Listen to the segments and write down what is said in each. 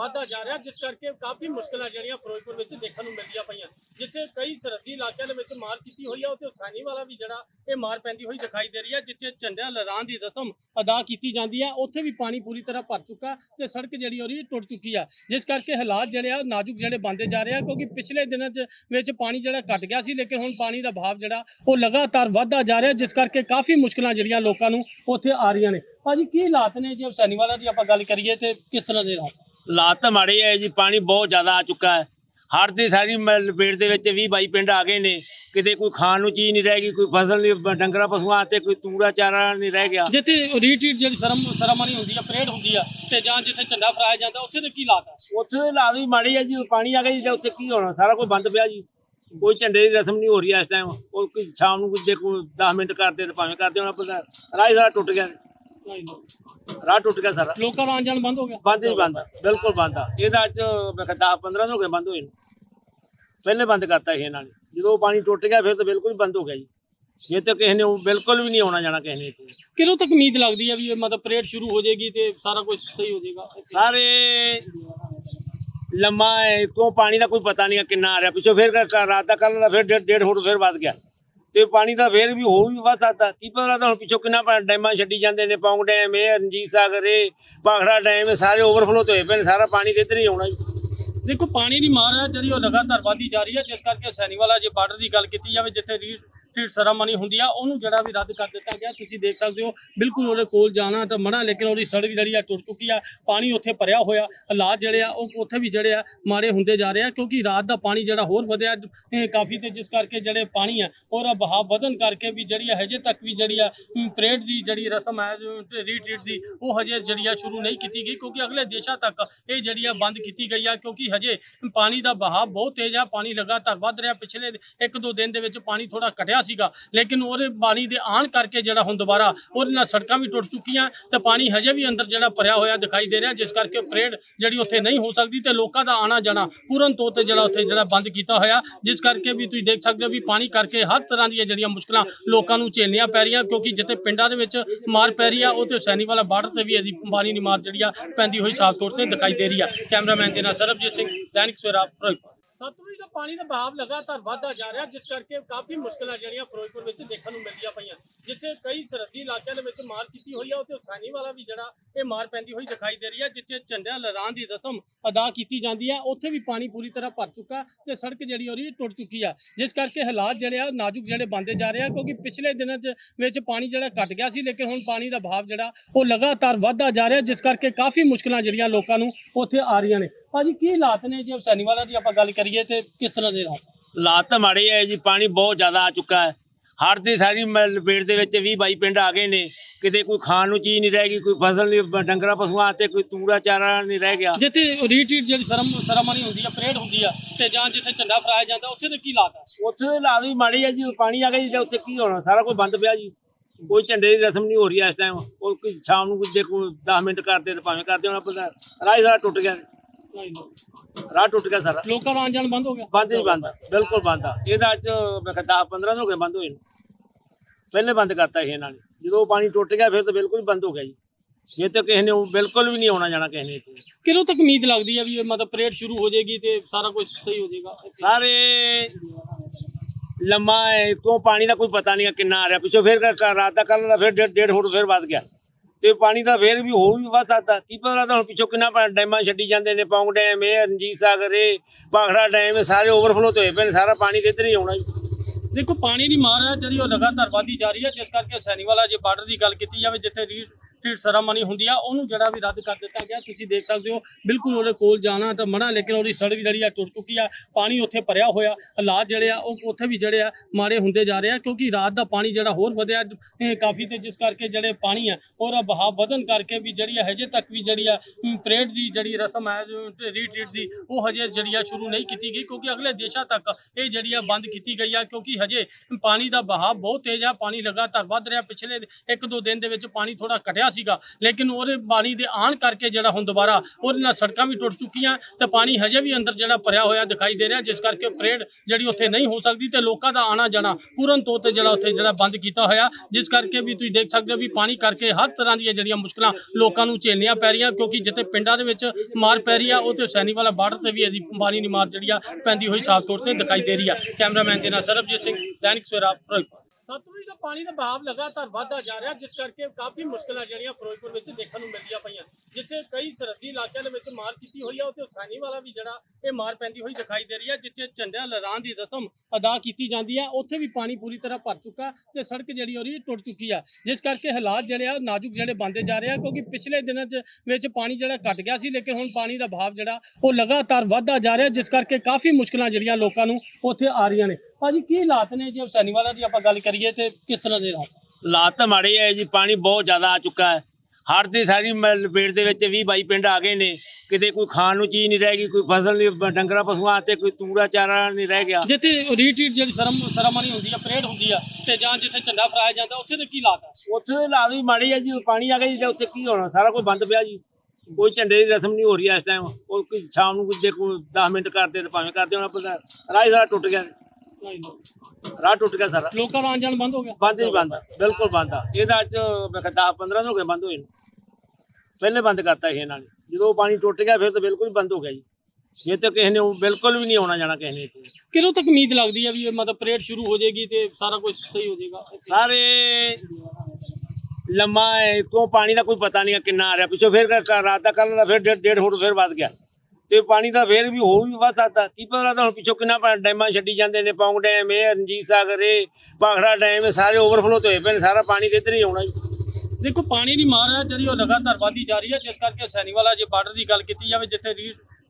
ਲਗਾਤਾਰ ਜਾ ਰਿਹਾ, ਜਿਸ ਕਰਕੇ ਕਾਫੀ ਮੁਸ਼ਕਲਾਂ ਜਿਹੜੀਆਂ ਫਿਰੋਜ਼ਪੁਰ ਵਿੱਚ ਦੇਖਣ ਨੂੰ ਮਿਲਦੀਆਂ ਪਈਆਂ। ਜਿੱਥੇ ਕਈ ਸਰਹੱਦੀ ਇਲਾਕਿਆਂ ਦੇ ਵਿੱਚ ਮਾਰ ਕੀਤੀ ਹੋਈ ਹੈ ਉੱਥੇ ਹੁਸੈਨੀ ਵਾਲਾ ਵੀ ਜਿਹੜਾ ਇਹ ਮਾਰ ਪੈਂਦੀ ਹੋਈ ਦਿਖਾਈ ਦੇ ਰਹੀ ਹੈ ਜਿੱਥੇ ਝੰਡਿਆਂ ਲਹਿਰਾਉਣ ਦੀ ਰਸਮ ਅਦਾ ਕੀਤੀ ਜਾਂਦੀ ਹੈ ਉੱਥੇ ਵੀ ਪਾਣੀ ਪੂਰੀ ਤਰ੍ਹਾਂ ਭਰ ਚੁੱਕਾ ਤੇ ਸੜਕ ਜਿਹੜੀ ਉਹਦੀ ਟੁੱਟ ਚੁੱਕੀ ਆ। ਜਿਸ ਕਰਕੇ ਹਾਲਾਤ ਜਿਹੜੇ ਆ ਨਾਜ਼ੁਕ ਜਿਹੜੇ ਬੰਦੇ ਜਾ ਰਹੇ ਆ, ਕਿਉਂਕਿ ਪਿਛਲੇ ਦਿਨਾਂ 'ਚ ਵਿੱਚ ਪਾਣੀ ਜਿਹੜਾ ਘਟ ਗਿਆ ਸੀ, ਲੇਕਿਨ ਹੁਣ ਪਾਣੀ ਦਾ ਭਾਵ ਜਿਹੜਾ, ਉਹ ਲਗਾਤਾਰ ਵਧਦਾ ਜਾ ਰਿਹਾ, ਜਿਸ ਕਰਕੇ ਕਾਫੀ ਮੁਸ਼ਕਲਾਂ ਜਿਹੜੀਆਂ ਲੋਕਾਂ ਨੂੰ ਉੱਥੇ ਆ ਰਹੀਆਂ ਨੇ। ਭਾਜੀ, ਕੀ ਹਾਲਾਤ ਨੇ ਜੇ ਹੁਸੈਨੀ ਵਾਲਾ ਦੀ ਆਪਾਂ ਗੱਲ ਕਰੀਏ ਤੇ ਕਿਸ ਤਰ੍ਹਾਂ ਦੇ ਹਾਲਾਤ? ਹਾਲਾਤ ਤਾਂ ਮਾੜੇ ਹੈ ਜੀ ਪਾਣੀ ਬਹੁਤ ਜ਼ਿਆਦਾ ਆ ਚੁੱਕਾ ਹੈ। ਹੜ੍ਹ ਦੀ ਸਾਰੀ ਮ- ਲਪੇਟ ਦੇ ਵਿੱਚ 20 22 ਪਿੰਡ ਆ ਗਏ ਨੇ। ਕਿਤੇ ਕੋਈ ਖਾਣ ਨੂੰ ਚੀਜ਼ ਨਹੀਂ ਰਹਿ ਗਈ ਕੋਈ ਫਸਲ ਨਹੀਂ ਡੰਗਰਾਂ ਪਸ਼ੂਆਂ ਤੇ ਕੋਈ ਤੂੜਾ ਚਾਰਾ ਨਹੀਂ ਰਹਿ ਗਿਆ। ਜਿੱਥੇ ਰੀਟਰੀਟ ਜਿਹੜੀ ਸਰਮ ਸਰਮਨੀ ਹੁੰਦੀ ਆ ਪਰੇਡ ਹੁੰਦੀ ਆ ਤੇ ਜਾਂ ਜਿੱਥੇ ਝੰਡਾ ਫਰਾਇਆ ਜਾਂਦਾ ਉੱਥੇ ਤੇ ਕੀ ਹਾਲਾਤ ਆ? ਉੱਥੇ ਦੇ ਹਾਲਾਤ ਵੀ ਮਾੜੇ ਆ ਜੀ ਪਾਣੀ ਆ ਗਿਆ ਜੀ ਤੇ ਉੱਥੇ ਕੀ ਹੋਣਾ? ਸਾਰਾ ਕੁਝ ਬੰਦ ਪਿਆ ਜੀ। ਕੋਈ ਝੰਡੇ ਦੀ ਰਸਮ ਨਹੀਂ ਹੋ ਰਹੀ ਇਸ ਟਾਈਮ ਉਹ ਕੋਈ ਸ਼ਾਮ ਨੂੰ ਕੋਈ ਦੇਖੋ 10 ਮਿੰਟ ਕਰਦੇ ਤੇ ਭਾਵੇਂ ਕਰਦੇ ਹੁਣ ਪਤਾ ਰਾਹ ਹੀ ਸਾਰਾ ਟੁੱਟ ਗਿਆ। ਰਾਹ ਟੁੱਟ ਗਿਆ ਸਾਰਾ। ਲੋਕਾਂ ਦਾ ਆਉਣ ਜਾਣ ਬੰਦ ਹੋ ਗਿਆ। ਬੰਦ ਹੀ ਬੰਦ ਬਿਲਕੁਲ ਬੰਦ ਆ। ਇਹਦਾ ਅੱਜ ਮੈਂ ਕਿਹਾ 10 15 ਦਿਨ ਹੋ ਗਏ ਬੰਦ ਹੋਏ ਨੂੰ। ਪਹਿਲੇ ਬੰਦ ਕਰਤਾ ਸੀ ਇਹਨਾਂ ਨੇ। ਜਦੋਂ ਪਾਣੀ ਟੁੱਟ ਗਿਆ ਫਿਰ ਤਾਂ ਬਿਲਕੁਲ ਹੀ ਬੰਦ ਹੋ ਗਿਆ ਜੀ। ਇਹ ਤਾਂ ਕਿਸੇ ਨੇ ਬਿਲਕੁਲ ਵੀ ਨਹੀਂ ਆਉਣਾ ਜਾਣਾ ਕਿਸੇ ਨੇ ਇੱਥੇ। ਕਿਦੋਂ ਤੱਕ ਉਮੀਦ ਲੱਗਦੀ ਆ ਵੀ ਇਹ ਮਤਲਬ ਪਰੇਡ ਸ਼ੁਰੂ ਹੋ ਜਾਏਗੀ ਤੇ ਸਾਰਾ ਕੁਝ ਸਹੀ ਹੋ ਜਾਏਗਾ? ਸਾਰੇ ਲੰਮਾ ਹੈ ਤੋਂ ਪਾਣੀ ਦਾ ਕੋਈ ਪਤਾ ਨਹੀਂ ਕਿੰਨਾ ਆ ਰਿਹਾ। ਪਿੱਛੋਂ ਫਿਰ ਕ- ਕ- ਰਾਤ ਦਾ ਕੱਲ ਦਾ ਫਿਰ ਡੇਢ ਡੇਢ ਫੁੱਟ ਫਿਰ ਵੱਧ ਗਿਆ। ਤੇ ਪਾਣੀ ਦਾ ਫਿਰ ਵੀ ਹੋ ਵੀ ਵੱਧ ਸਕਦਾ। ਕੀ ਪਤਾ ਲੱਗਦਾ ਹੁਣ ਪਿੱਛੋਂ ਕਿੰਨਾ ਪਾ- ਡੈਮਾਂ ਛੱਡੀ ਜਾਂਦੇ ਨੇ, ਪੌਂਗ ਡੈਮ, ਇਹ ਰਣਜੀਤ ਸਾਗਰ, ਇਹ ਭਾਖੜਾ ਡੈਮ, ਇਹ ਸਾਰੇ ਓਵਰਫਲੋ ਤੇ ਹੋਏ ਪਏ ਨੇ, ਸਾਰਾ ਪਾਣੀ ਤੇ ਇੱਧਰ ਹੀ ਆਉਣਾ ਜੀ। ਦੇਖੋ, ਪਾਣੀ ਦੀ ਮਾਰ ਹੈ ਜਿਹੜੀ ਉਹ ਲਗਾਤਾਰ ਵਧਦੀ ਜਾ ਰਹੀ ਹੈ, ਜਿਸ ਕਰਕੇ ਸੈਣੀ ਵਾਲਾ ਜੇ ਬਾਰਡਰ ਦੀ ਗੱਲ ਕੀਤੀ ਜਾਵੇ, ਜਿੱਥੇ ਰੀਟ ਸਰਾਮਨੀ ਹੁੰਦੀ ਆ, ਉਹਨੂੰ ਜਿਹੜਾ ਵੀ ਰੱਦ ਕਰ ਦਿੱਤਾ ਗਿਆ, ਤੁਸੀਂ ਦੇਖ ਸਕਦੇ ਹੋ, ਬਿਲਕੁਲ ਉਹਦੇ ਕੋਲ ਜਾਣਾ ਤਾਂ ਮਨਾ, ਲੇਕਿਨ ਉਹਦੀ ਸੜਕ ਜਿਹੜੀ ਆ ਟੁੱਟ ਚੁੱਕੀ ਆ, ਪਾਣੀ ਉੱਥੇ ਭਰਿਆ ਹੋਇਆ, ਹਾਲਾਤ ਜਿਹੜੇ ਆ, ਉਹ ਉੱਥੇ ਵੀ ਜਿਹੜੇ ਆ ਮਾੜੇ ਹੁੰਦੇ ਜਾ ਰਹੇ ਆ, ਕਿਉਂਕਿ ਰਾਤ ਦਾ ਪਾਣੀ ਜਿਹੜਾ ਹੋਰ ਵਧਿਆ ਕਾਫੀ ਤੇ ਜਿਸ ਕਰਕੇ ਜਿਹੜੇ ਪਾਣੀ ਆ, ਔਰ ਬਹਾਵ ਵਧਣ ਕਰਕੇ ਵੀ ਜਿਹੜੀ ਆ ਹਜੇ ਤੱਕ ਵੀ ਜਿਹੜੀ ਆ ਪਰੇਡ ਦੀ ਜਿਹੜੀ ਰਸਮ ਹੈ ਰੀਟਰੀਟ ਦੀ, ਉਹ ਹਜੇ ਜਿਹੜੀ ਆ ਸ਼ੁਰੂ ਨਹੀਂ ਕੀਤੀ ਗਈ, ਕਿਉਂਕਿ ਅਗਲੇ ਦੇਸ਼ਾਂ ਤੱਕ ਇਹ ਜਿਹੜੀ ਆ ਬੰਦ ਕੀਤੀ ਗਈ ਆ, ਕਿਉਂਕਿ ਹਜੇ ਪਾਣੀ ਦਾ ਬਹਾਵ ਬਹੁਤ ਤੇਜ਼ ਆ, ਪਾਣੀ ਲਗਾਤਾਰ ਵੱਧ ਰਿਹਾ, ਪਿਛਲੇ ਇੱਕ ਦੋ ਦਿਨ ਦੇ ਵਿੱਚ ਪਾਣੀ ਥੋੜਾ ਘਟਿਆ ਸੀਗਾ। ਲੇਕਿਨ ਉਹਦੇ ਪਾਣੀ ਦੇ ਆਣ ਕਰਕੇ ਜਿਹੜਾ ਹੁਣ ਦੁਬਾਰਾ ਉਹਦੇ ਨਾਲ ਸੜਕਾਂ ਵੀ ਟੁੱਟ ਚੁੱਕੀਆਂ, ਤੇ ਪਾਣੀ ਹਜੇ ਵੀ ਅੰਦਰ ਜਿਹੜਾ ਭਰਿਆ ਹੋਇਆ ਦਿਖਾਈ ਦੇ ਰਿਹਾ, ਜਿਸ ਕਰਕੇ ਪਰੇਡ ਜਿਹੜੀ ਉੱਥੇ ਨਹੀਂ ਹੋ ਸਕਦੀ ਤੇ ਲੋਕਾਂ ਦਾ ਆਣਾ ਜਾਣਾ ਪੂਰਨ ਤੌਰ ਤੇ ਜਿਹੜਾ ਉੱਥੇ ਜਿਹੜਾ ਬੰਦ ਕੀਤਾ ਹੋਇਆ, ਜਿਸ ਕਰਕੇ ਵੀ ਤੁਸੀਂ ਦੇਖ ਸਕਦੇ ਹੋ ਵੀ ਪਾਣੀ ਕਰਕੇ ਹਰ ਤਰ੍ਹਾਂ ਦੀਆਂ ਜਿਹੜੀਆਂ ਮੁਸ਼ਕਲਾਂ ਲੋਕਾਂ ਨੂੰ ਝੇਲਣੀਆਂ ਪੈ ਰਹੀਆਂ, ਕਿਉਂਕਿ ਜਿੱਥੇ ਪਿੰਡਾਂ ਦੇ ਵਿੱਚ ਮਾਰ ਪੈ ਰਹੀ ਆ, ਉਹ ਤੇ ਸੈਣੀ ਵਾਲਾ ਬਾਰਡਰ ਤੇ ਵੀ ਇਹਦੀ ਪਾਣੀ ਦੀ ਮਾਰ ਜਿਹੜੀ ਆ ਪੈਂਦੀ ਹੋਈ ਸਾਫ਼ ਤੌਰ ਤੇ ਦਿਖਾਈ ਦੇ ਰਹੀ ਆ। ਕੈਮਰਾਮੈਨ ਦੇ ਨਾਲ ਸਰਬਜੀਤ ਸਿੰਘ, ਦੈਨਿਕ ਸਵੇਰਾ, ਫਿਰੋਜ਼ਪੁਰ। ਸਤਲੁਜ ਦਾ ਪਾਣੀ ਦਾ ਬਹਾਵ ਲਗਾਤਾਰ ਵਧਦਾ ਜਾ ਰਿਹਾ, ਜਿਸ ਕਰਕੇ ਕਾਫੀ ਮੁਸ਼ਕਲਾਂ ਜਿਹੜੀਆਂ ਫਿਰੋਜ਼ਪੁਰ ਵਿੱਚ ਦੇਖਣ ਨੂੰ ਮਿਲਦੀਆਂ ਪਈਆਂ। ਜਿੱਥੇ ਕਈ ਸਰਹੱਦੀ ਇਲਾਕਿਆਂ ਦੇ ਵਿੱਚ ਮਾਰ ਕੀਤੀ ਹੋਈ ਆ, ਉੱਥੇ ਹੁਸੈਨੀ ਵਾਲਾ ਵੀ ਜਿਹੜਾ ਇਹ ਮਾਰ ਪੈਂਦੀ ਹੋਈ ਦਿਖਾਈ ਦੇ ਰਹੀ ਹੈ ਜਿੱਥੇ ਝੰਡਾ ਲਹਿਰਾਉਣ ਦੀ ਰਸਮ ਅਦਾ ਕੀਤੀ ਜਾਂਦੀ ਹੈ ਉੱਥੇ ਵੀ ਪਾਣੀ ਪੂਰੀ ਤਰ੍ਹਾਂ ਭਰ ਚੁੱਕਾ ਤੇ ਸੜਕ ਜਿਹੜੀ ਉਹਦੀ ਟੁੱਟ ਚੁੱਕੀ ਆ। ਜਿਸ ਕਰਕੇ ਹਾਲਾਤ ਜਿਹੜੇ ਆ ਨਾਜ਼ੁਕ ਜਿਹੜੇ ਬੰਦੇ ਜਾ ਰਹੇ ਆ, ਕਿਉਂਕਿ ਪਿਛਲੇ ਦਿਨਾਂ 'ਚ ਵਿੱਚ ਪਾਣੀ ਜਿਹੜਾ ਘਟ ਗਿਆ ਸੀ, ਲੇਕਿਨ ਹੁਣ ਪਾਣੀ ਦਾ ਭਾਵ ਜਿਹੜਾ, ਉਹ ਲਗਾਤਾਰ ਵਧਦਾ ਜਾ ਰਿਹਾ, ਜਿਸ ਕਰਕੇ ਕਾਫੀ ਮੁਸ਼ਕਲਾਂ ਜਿਹੜੀਆਂ ਲੋਕਾਂ ਨੂੰ ਉੱਥੇ ਆ ਰਹੀਆਂ ਨੇ। ਭਾਜੀ ਕੀ ਹਾਲਾਤ ਨੇ ਜੇ? ਹੁਸੈਨੀ ਵਾਲਾ ਦੀ ਆਪਾਂ ਗੱਲ ਕਰੀਏ ਤੇ ਕਿਸ ਤਰ੍ਹਾਂ ਦੇ ਹਾਲਾਤ? ਹਾਲਾਤ ਤਾਂ ਮਾੜੇ ਹੈ ਜੀ ਪਾਣੀ ਬਹੁਤ ਜ਼ਿਆਦਾ ਆ ਚੁੱਕਾ ਹੈ। ਹੜ੍ਹ ਦੀ ਸਾਰੀ ਮ- ਲਪੇਟ ਦੇ ਵਿੱਚ 20 22 ਪਿੰਡ ਆ ਗਏ ਨੇ। ਕਿਤੇ ਕੋਈ ਖਾਣ ਨੂੰ ਚੀਜ਼ ਨਹੀਂ ਰਹਿ ਗਈ ਕੋਈ ਫਸਲ ਨਹੀਂ ਡੰਗਰਾਂ ਪਸ਼ੂਆਂ ਤੇ ਕੋਈ ਤੂੜਾ ਚਾਰਾ ਨਹੀਂ ਰਹਿ ਗਿਆ। ਜਿੱਥੇ ਰੀਟਰੀਟ ਜਿਹੜੀ ਸਰਮ ਸਰਮਨੀ ਹੁੰਦੀ ਆ ਪਰੇਡ ਹੁੰਦੀ ਆ ਤੇ ਜਾਂ ਜਿੱਥੇ ਝੰਡਾ ਫਰਾਇਆ ਜਾਂਦਾ ਉੱਥੇ ਤੇ ਕੀ ਹਾਲਾਤ ਆ? ਉੱਥੇ ਦੇ ਹਾਲਾਤ ਵੀ ਮਾੜੇ ਆ ਜੀ ਪਾਣੀ ਆ ਗਿਆ ਜੀ ਤੇ ਉੱਥੇ ਕੀ ਹੋਣਾ? ਸਾਰਾ ਕੁਝ ਬੰਦ ਪਿਆ ਜੀ। ਕੋਈ ਝੰਡੇ ਦੀ ਰਸਮ ਨਹੀਂ ਹੋ ਰਹੀ ਇਸ ਟਾਈਮ ਉਹ ਕੋਈ ਸ਼ਾਮ ਨੂੰ ਕੋਈ ਦੇਖੋ 10 ਮਿੰਟ ਕਰਦੇ ਤੇ ਭਾਵੇਂ ਕਰਦੇ ਹੁਣ ਰਾਹ ਹੀ ਸਾਰਾ ਟੁੱਟ ਗਿਆ। ਰਾਹ ਟੁੱਟ ਗਿਆ ਸਾਰਾ। ਲੋਕਾਂ ਦਾ ਆਉਣ ਜਾਣ ਬੰਦ ਹੋ ਗਿਆ? ਬੰਦ ਹੀ ਬੰਦ ਬਿਲਕੁਲ ਬੰਦ ਆ। ਇਹਦਾ ਅੱਜ ਮੈਂ ਕਿਹਾ 10 15 ਦਿਨ ਹੋ ਗਏ ਬੰਦ ਹੋਏ ਨੂੰ। ਪਹਿਲੇ ਬੰਦ ਕਰਤਾ ਸੀ ਇਹਨਾਂ ਨੇ। ਜਦੋਂ ਪਾਣੀ ਟੁੱਟ ਗਿਆ ਫਿਰ ਤਾਂ ਬਿਲਕੁਲ ਹੀ ਬੰਦ ਹੋ ਗਿਆ ਜੀ। ਇਹ ਤਾਂ ਕਿਸੇ ਨੇ ਬਿਲਕੁਲ ਵੀ ਨਹੀਂ ਆਉਣਾ ਜਾਣਾ ਕਿਸੇ ਨੇ ਇੱਥੇ। ਕਿਦੋਂ ਤੱਕ ਉਮੀਦ ਲੱਗਦੀ ਆ ਵੀ ਇਹ ਮਤਲਬ ਪਰੇਡ ਸ਼ੁਰੂ ਹੋ ਜਾਏਗੀ ਤੇ ਸਾਰਾ ਕੁਝ ਸਹੀ ਹੋ ਜਾਏਗਾ? ਸਾਰੇ ਲੰਮਾ ਹੈ ਤੋਂ ਪਾਣੀ ਦਾ ਕੋਈ ਪਤਾ ਨਹੀਂ ਕਿੰਨਾ ਆ ਰਿਹਾ। ਪਿੱਛੋਂ ਫਿਰ ਕ- ਕ- ਰਾਤ ਦਾ ਕੱਲ ਦਾ ਫਿਰ ਡੇਢ ਡੇਢ ਫੁੱਟ ਫਿਰ ਵੱਧ ਗਿਆ। ਤੇ ਪਾਣੀ ਦਾ ਫੇਰ ਵੀ ਹੋਰ ਵੀ ਵੱਧ ਸਕਦਾ। ਕੀ ਪਤਾ ਲੱਗਦਾ ਹੁਣ ਪਿੱਛੋਂ ਕਿੰਨਾ ਪਾ- ਡੈਮਾਂ ਛੱਡੀ ਜਾਂਦੇ ਨੇ, ਪੌਂਗ ਡੈਮ, ਇਹ ਰਣਜੀਤ ਸਾਗਰ, ਇਹ ਭਾਖੜਾ ਡੈਮ, ਇਹ ਸਾਰੇ ਓਵਰਫਲੋ ਤੇ ਹੋਏ ਪਏ ਨੇ, ਸਾਰਾ ਪਾਣੀ ਤੇ ਇੱਧਰ ਹੀ ਆਉਣਾ ਜੀ। ਦੇਖੋ, ਪਾਣੀ ਦੀ ਮਾਰ ਹੈ ਜਿਹੜੀ ਉਹ ਲਗਾਤਾਰ ਵਧਦੀ ਜਾ ਰਹੀ ਹੈ, ਜਿਸ ਕਰਕੇ ਸੈਣੀ ਵਾਲਾ ਜੇ ਬਾਰਡਰ ਦੀ ਗੱਲ ਕੀਤੀ ਜਾਵੇ, ਜਿੱਥੇ ਰੀਟ ਸ਼ਰਾਮਣੀ ਹੁੰਦੀ ਆ, ਉਹਨੂੰ ਜਿਹੜਾ ਵੀ ਰੱਦ ਕਰ ਦਿੱਤਾ ਗਿਆ, ਤੁਸੀਂ ਦੇਖ ਸਕਦੇ ਹੋ, ਬਿਲਕੁਲ ਉਹਦੇ ਕੋਲ ਜਾਣਾ ਤਾਂ ਮਨਾ, ਲੇਕਿਨ ਉਹਦੀ ਸੜਕ ਜਿਹੜੀ ਆ ਟੁੱਟ ਚੁੱਕੀ ਆ, ਪਾਣੀ ਉੱਥੇ ਭਰਿਆ ਹੋਇਆ, ਹਾਲਾਤ ਜਿਹੜੇ ਆ, ਉਹ ਉੱਥੇ ਵੀ ਜਿਹੜੇ ਆ ਮਾੜੇ ਹੁੰਦੇ ਜਾ ਰਹੇ ਆ, ਕਿਉਂਕਿ ਰਾਤ ਦਾ ਪਾਣੀ ਜਿਹੜਾ ਹੋਰ ਵਧਿਆ ਕਾਫੀ ਤੇ ਜਿਸ ਕਰਕੇ ਜਿਹੜੇ ਪਾਣੀ ਆ ਉਹਦਾ ਬਹਾਵ ਵਧਣ ਕਰਕੇ ਵੀ ਜਿਹੜੀ ਆ ਹਜੇ ਤੱਕ ਵੀ ਜਿਹੜੀ ਆ ਪਰੇਡ ਦੀ ਜਿਹੜੀ ਰਸਮ ਹੈ ਰੀਟਰੀਟ ਦੀ, ਉਹ ਹਜੇ ਜਿਹੜੀ ਆ ਸ਼ੁਰੂ ਨਹੀਂ ਕੀਤੀ ਗਈ, ਕਿਉਂਕਿ ਅਗਲੇ ਦੇਸ਼ਾਂ ਤੱਕ ਇਹ ਜਿਹੜੀ ਆ ਬੰਦ ਕੀਤੀ ਗਈ ਆ, ਕਿਉਂਕਿ ਹਜੇ ਪਾਣੀ ਦਾ ਬਹਾਵ ਬਹੁਤ ਤੇਜ਼ ਆ, ਪਾਣੀ ਲਗਾਤਾਰ ਵੱਧ ਰਿਹਾ, ਪਿਛਲੇ ਇੱਕ ਦੋ ਦਿਨ ਦੇ ਵਿੱਚ ਪਾਣੀ ਥੋੜਾ ਘਟਿਆ ਸੀਗਾ। ਲੇਕਿਨ ਉਹਦੇ ਪਾਣੀ ਦੇ ਆਣ ਕਰਕੇ ਜਿਹੜਾ ਹੁਣ ਦੁਬਾਰਾ ਉਹਦੇ ਨਾਲ ਸੜਕਾਂ ਵੀ ਟੁੱਟ ਚੁੱਕੀਆਂ, ਤੇ ਪਾਣੀ ਹਜੇ ਵੀ ਅੰਦਰ ਜਿਹੜਾ ਭਰਿਆ ਹੋਇਆ ਦਿਖਾਈ ਦੇ ਰਿਹਾ, ਜਿਸ ਕਰਕੇ ਪਰੇਡ ਜਿਹੜੀ ਉੱਥੇ ਨਹੀਂ ਹੋ ਸਕਦੀ ਤੇ ਲੋਕਾਂ ਦਾ ਆਣਾ ਜਾਣਾ ਪੂਰਨ ਤੌਰ ਤੇ ਜਿਹੜਾ ਉੱਥੇ ਜਿਹੜਾ ਬੰਦ ਕੀਤਾ ਹੋਇਆ, ਜਿਸ ਕਰਕੇ ਵੀ ਤੁਸੀਂ ਦੇਖ ਸਕਦੇ ਹੋ ਵੀ ਪਾਣੀ ਕਰਕੇ ਹਰ ਤਰ੍ਹਾਂ ਦੀਆਂ ਜਿਹੜੀਆਂ ਮੁਸ਼ਕਲਾਂ ਲੋਕਾਂ ਨੂੰ ਝੇਲਣੀਆਂ ਪੈ ਰਹੀਆਂ, ਕਿਉਂਕਿ ਜਿੱਥੇ ਪਿੰਡਾਂ ਦੇ ਵਿੱਚ ਮਾਰ ਪੈ ਰਹੀ ਆ, ਉਹ ਤੇ ਸੈਣੀ ਵਾਲਾ ਬਾਰਡਰ ਤੇ ਵੀ ਇਹਦੀ ਪਾਣੀ ਦੀ ਮਾਰ ਜਿਹੜੀ ਆ ਪੈਂਦੀ ਹੋਈ ਸਾਫ਼ ਤੌਰ ਤੇ ਦਿਖਾਈ ਦੇ ਰਹੀ ਆ। ਕੈਮਰਾਮੈਨ ਦੇ ਨਾਲ ਸਰਬਜੀਤ ਸਿੰਘ, ਦੈਨਿਕ ਸਵੇਰਾ, ਫਿਰੋਜ਼ਪੁਰ। ਪਾਣੀ ਦਾ ਬਹਾਵ ਲਗਾਤਾਰ ਵਧਦਾ ਜਾ ਰਿਹਾ, ਜਿਸ ਕਰਕੇ ਕਾਫੀ ਮੁਸ਼ਕਲਾਂ ਜਿਹੜੀਆਂ ਫਿਰੋਜ਼ਪੁਰ ਵਿੱਚ ਦੇਖਣ ਨੂੰ ਮਿਲਦੀਆਂ ਪਈਆਂ। ਜਿੱਥੇ ਕਈ ਸਰਹੱਦੀ ਇਲਾਕਿਆਂ ਦੇ ਵਿੱਚ ਮਾਰ ਕੀਤੀ ਹੋਈ ਆ, ਉੱਥੇ ਹੁਸੈਨੀ ਵਾਲਾ ਵੀ ਜਿਹੜਾ ਇਹ ਮਾਰ ਪੈਂਦੀ ਹੋਈ ਦਿਖਾਈ ਦੇ ਰਹੀ ਹੈ ਜਿੱਥੇ ਝੰਡਿਆਂ ਲਹਿਰਾਉਣ ਦੀ ਰਸਮ ਅਦਾ ਕੀਤੀ ਜਾਂਦੀ ਹੈ ਉੱਥੇ ਵੀ ਪਾਣੀ ਪੂਰੀ ਤਰ੍ਹਾਂ ਭਰ ਚੁੱਕਾ ਤੇ ਸੜਕ ਜਿਹੜੀ ਉਹਦੀ ਟੁੱਟ ਚੁੱਕੀ ਆ। ਜਿਸ ਕਰਕੇ ਹਾਲਾਤ ਜਿਹੜੇ ਆ ਨਾਜ਼ੁਕ ਜਿਹੜੇ ਬੰਦੇ ਜਾ ਰਹੇ ਆ, ਕਿਉਂਕਿ ਪਿਛਲੇ ਦਿਨਾਂ 'ਚ ਵਿੱਚ ਪਾਣੀ ਜਿਹੜਾ ਘਟ ਗਿਆ ਸੀ, ਲੇਕਿਨ ਹੁਣ ਪਾਣੀ ਦਾ ਭਾਵ ਜਿਹੜਾ, ਉਹ ਲਗਾਤਾਰ ਵਧਦਾ ਜਾ ਰਿਹਾ, ਜਿਸ ਕਰਕੇ ਕਾਫੀ ਮੁਸ਼ਕਲਾਂ ਜਿਹੜੀਆਂ ਲੋਕਾਂ ਨੂੰ ਉੱਥੇ ਆ ਰਹੀਆਂ ਨੇ। ਭਾਜੀ ਕੀ ਹਾਲਾਤ ਨੇ? ਜੇ ਹੁਸੈਨੀ ਵਾਲਾ ਦੀ ਆਪਾਂ ਗੱਲ ਕਰੀਏ ਤੇ ਕਿਸ ਤਰ੍ਹਾਂ ਦੇ ਹਾਲਾਤ? ਹਾਲਾਤ ਤਾਂ ਮਾੜੇ ਹੈ ਜੀ ਪਾਣੀ ਬਹੁਤ ਜ਼ਿਆਦਾ ਆ ਚੁੱਕਾ ਹੈ। ਹੜ੍ਹ ਦੀ ਸਾਰੀ ਮ- ਲਪੇਟ ਦੇ ਵਿੱਚ 20 22 ਪਿੰਡ ਆ ਗਏ ਨੇ। ਕਿਤੇ ਕੋਈ ਖਾਣ ਨੂੰ ਚੀਜ਼ ਨਹੀਂ ਰਹਿ ਗਈ ਕੋਈ ਫਸਲ ਨਹੀਂ ਡੰਗਰਾਂ ਪਸ਼ੂਆਂ ਤੇ ਕੋਈ ਤੂੜਾ ਚਾਰਾ ਨਹੀਂ ਰਹਿ ਗਿਆ। ਜਿੱਥੇ ਰੀਟਰੀਟ ਜਿਹੜੀ ਸਰਮ ਸਰਮਨੀ ਹੁੰਦੀ ਆ ਪਰੇਡ ਹੁੰਦੀ ਆ ਤੇ ਜਾਂ ਜਿੱਥੇ ਝੰਡਾ ਫਰਾਇਆ ਜਾਂਦਾ ਉੱਥੇ ਤੇ ਕੀ ਹਾਲਾਤ ਆ? ਉੱਥੇ ਦੇ ਹਾਲਾਤ ਵੀ ਮਾੜੇ ਆ ਜੀ ਪਾਣੀ ਆ ਗਿਆ ਜੀ ਤੇ ਉੱਥੇ ਕੀ ਹੋਣਾ? ਸਾਰਾ ਕੁਝ ਬੰਦ ਪਿਆ ਜੀ। ਕੋਈ ਝੰਡੇ ਦੀ ਰਸਮ ਨਹੀਂ ਹੋ ਰਹੀ ਇਸ ਟਾਈਮ ਉਹ ਕੋਈ ਸ਼ਾਮ ਨੂੰ ਕੋਈ ਦੇਖੋ 10 ਮਿੰਟ ਕਰਦੇ ਤੇ ਭਾਵੇਂ ਕਰਦੇ ਹੁਣ ਆਪਣਾ ਰਾਹ ਹੀ ਸਾਰਾ ਟੁੱਟ ਗਿਆ। ਰਾਹ ਟੁੱਟ ਗਿਆ ਸਾਰਾ। ਲੋਕਾਂ ਦਾ ਆਉਣ ਜਾਣ ਬੰਦ ਹੋ ਗਿਆ? ਬੰਦ ਹੀ ਬੰਦ ਬਿਲਕੁਲ ਬੰਦ ਆ। ਇਹਦਾ ਅੱਜ ਮੈਂ ਕਿਹਾ 10 15 ਦਿਨ ਹੋ ਗਏ ਬੰਦ ਹੋਏ ਨੂੰ। ਪਹਿਲੇ ਬੰਦ ਕਰਤਾ ਸੀ ਇਹਨਾਂ ਨੇ। ਜਦੋਂ ਪਾਣੀ ਟੁੱਟ ਗਿਆ ਫਿਰ ਤਾਂ ਬਿਲਕੁਲ ਹੀ ਬੰਦ ਹੋ ਗਿਆ ਜੀ। ਇਹ ਤਾਂ ਕਿਸੇ ਨੇ ਉਹ ਬਿਲਕੁਲ ਵੀ ਨਹੀਂ ਆਉਣਾ ਜਾਣਾ ਕਿਸੇ ਨੇ ਇੱਥੇ। ਕਿਦੋਂ ਤੱਕ ਉਮੀਦ ਲੱਗਦੀ ਆ ਵੀ ਇਹ ਮਤਲਬ ਪਰੇਡ ਸ਼ੁਰੂ ਹੋ ਜਾਏਗੀ ਤੇ ਸਾਰਾ ਕੁਝ ਸਹੀ ਹੋ ਜਾਏਗਾ? ਸਾਰੇ ਲੰਮਾ ਹੈ ਕਿਉਂ ਪਾਣੀ ਦਾ ਕੋਈ ਪਤਾ ਨਹੀਂ ਕਿੰਨਾ ਆ ਰਿਹਾ। ਪਿੱਛੋਂ ਫਿਰ ਕ- ਕ- ਰਾਤ ਦਾ ਕੱਲ ਦਾ ਫਿਰ ਡੇਢ ਡੇਢ ਫੁੱਟ ਫਿਰ ਵੱਧ ਗਿਆ। ਤੇ ਪਾਣੀ ਦਾ ਫਿਰ ਵੀ ਹੋਰ ਵੀ ਵੱਧ ਸਕਦਾ। ਕੀ ਪਤਾ ਲੱਗਦਾ ਹੁਣ ਪਿੱਛੋਂ ਕਿੰਨਾ ਪਾਣੀ ਡੈਮਾਂ ਛੱਡੀ ਜਾਂਦੇ ਨੇ, ਪੌਂਗ ਡੈਮ, ਇਹ ਰਣਜੀਤ ਸਾਗਰ, ਇਹ ਭਾਖੜਾ ਡੈਮ, ਇਹ ਸਾਰੇ ਓਵਰਫਲੋ ਤੇ ਹੋਏ ਪਏ ਨੇ, ਸਾਰਾ ਪਾਣੀ ਤੇ ਇੱਧਰ ਹੀ ਆਉਣਾ ਜੀ। ਦੇਖੋ, ਪਾਣੀ ਦੀ ਮਾਰ ਹੈ ਜਿਹੜੀ ਉਹ ਲਗਾਤਾਰ ਵਧਦੀ ਜਾ ਰਹੀ ਹੈ, ਜਿਸ ਕਰਕੇ ਸੈਣੀ ਵਾਲਾ ਜੇ ਬਾਰਡਰ ਦੀ ਗੱਲ ਕੀਤੀ ਜਾਵੇ, ਜਿੱਥੇ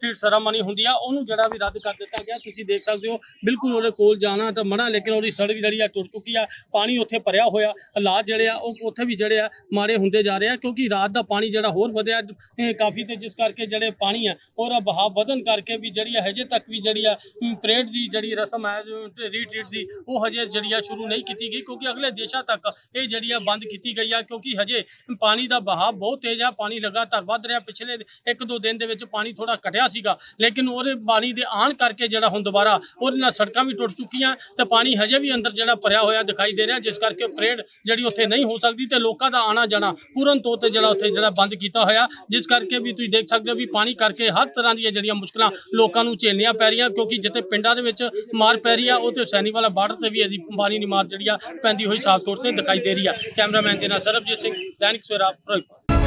ਰੀਟ ਸਰਾਮਨੀ ਹੁੰਦੀ ਆ, ਉਹਨੂੰ ਜਿਹੜਾ ਵੀ ਰੱਦ ਕਰ ਦਿੱਤਾ ਗਿਆ, ਤੁਸੀਂ ਦੇਖ ਸਕਦੇ ਹੋ, ਬਿਲਕੁਲ ਉਹਦੇ ਕੋਲ ਜਾਣਾ ਤਾਂ ਮਨਾ, ਲੇਕਿਨ ਉਹਦੀ ਸੜਕ ਜਿਹੜੀ ਆ ਟੁੱਟ ਚੁੱਕੀ ਆ, ਪਾਣੀ ਉੱਥੇ ਭਰਿਆ ਹੋਇਆ ਹਾਲਾਤ ਜਿਹੜੇ ਆ, ਉਹ ਉੱਥੇ ਵੀ ਜਿਹੜੇ ਆ, ਮਾੜੇ ਹੁੰਦੇ ਜਾ ਰਹੇ ਆ, ਕਿਉਂਕਿ ਰਾਤ ਦਾ ਪਾਣੀ ਜਿਹੜਾ ਹੋਰ ਵਧਿਆ ਕਾਫੀ ਤੇ ਜਿਸ ਕਰਕੇ ਜਿਹੜੇ ਪਾਣੀ ਆ, ਉਹਦਾ ਬਹਾਅ ਵਧਣ ਕਰਕੇ ਵੀ ਜਿਹੜੀ ਆ, ਹਜੇ ਤੱਕ ਵੀ ਜਿਹੜੀ ਆ ਪਰੇਡ ਦੀ ਜਿਹੜੀ ਰਸਮ ਹੈ ਰੀਟਰੀਟ ਦੀ, ਉਹ ਹਜੇ ਜਿਹੜੀ ਆ, ਸ਼ੁਰੂ ਨਹੀਂ ਕੀਤੀ ਗਈ, ਕਿਉਂਕਿ ਅਗਲੇ ਦੇਸ਼ਾਂ ਤੱਕ ਇਹ ਜਿਹੜੀ ਆ, ਬੰਦ ਕੀਤੀ ਗਈ ਆ, ਕਿਉਂਕਿ ਹਜੇ ਪਾਣੀ ਦਾ ਬਹਾਵ ਬਹੁਤ ਤੇਜ਼ ਆ, ਪਾਣੀ ਲਗਾਤਾਰ ਵੱਧ ਰਿਹਾ, ਪਿਛਲੇ ਇੱਕ ਦੋ ਦਿਨ ਦੇ ਵਿੱਚ ਪਾਣੀ ਥੋੜਾ ਘਟਿਆ ਸੀਗਾ। ਲੇਕਿਨ ਉਹਦੇ ਪਾਣੀ ਦੇ ਆਣ ਕਰਕੇ ਜਿਹੜਾ ਹੁਣ ਦੁਬਾਰਾ ਉਹਦੇ ਨਾਲ ਸੜਕਾਂ ਵੀ ਟੁੱਟ ਚੁੱਕੀਆਂ, ਤੇ ਪਾਣੀ ਹਜੇ ਵੀ ਅੰਦਰ ਜਿਹੜਾ ਭਰਿਆ ਹੋਇਆ ਦਿਖਾਈ ਦੇ ਰਿਹਾ, ਜਿਸ ਕਰਕੇ ਪਰੇਡ ਜਿਹੜੀ ਉੱਥੇ ਨਹੀਂ ਹੋ ਸਕਦੀ ਤੇ ਲੋਕਾਂ ਦਾ ਆਣਾ ਜਾਣਾ ਪੂਰਨ ਤੌਰ ਤੇ ਜਿਹੜਾ ਉੱਥੇ ਜਿਹੜਾ ਬੰਦ ਕੀਤਾ ਹੋਇਆ। ਜਿਸ ਕਰਕੇ ਵੀ ਤੁਸੀਂ ਦੇਖ ਸਕਦੇ ਹੋ ਵੀ ਪਾਣੀ ਕਰਕੇ ਹਰ ਤਰ੍ਹਾਂ ਦੀਆਂ ਜਿਹੜੀਆਂ ਮੁਸ਼ਕਲਾਂ ਲੋਕਾਂ ਨੂੰ ਝੇਲਣੀਆਂ ਪੈ ਰਹੀਆਂ, ਕਿਉਂਕਿ ਜਿੱਥੇ ਪਿੰਡਾਂ ਦੇ ਵਿੱਚ ਮਾਰ ਪੈ ਰਹੀ ਆ ਉਹ ਤੇ ਸੈਣੀ ਵਾਲਾ ਬਾਰਡਰ ਤੇ ਵੀ ਇਹਦੀ ਪਾਣੀ ਦੀ ਮਾਰ ਜਿਹੜੀ ਆ ਪੈਂਦੀ ਹੋਈ ਸਾਫ਼ ਤੌਰ ਤੇ ਦਿਖਾਈ ਦੇ ਰਹੀ ਆ। ਕੈਮਰਾਮੈਨ ਦੇ ਨਾਲ ਸਰਬਜੀਤ ਸਿੰਘ, ਦੈਨਿਕ ਸਵੇਰਾ, ਫਿਰੋਜ਼ਪੁਰ।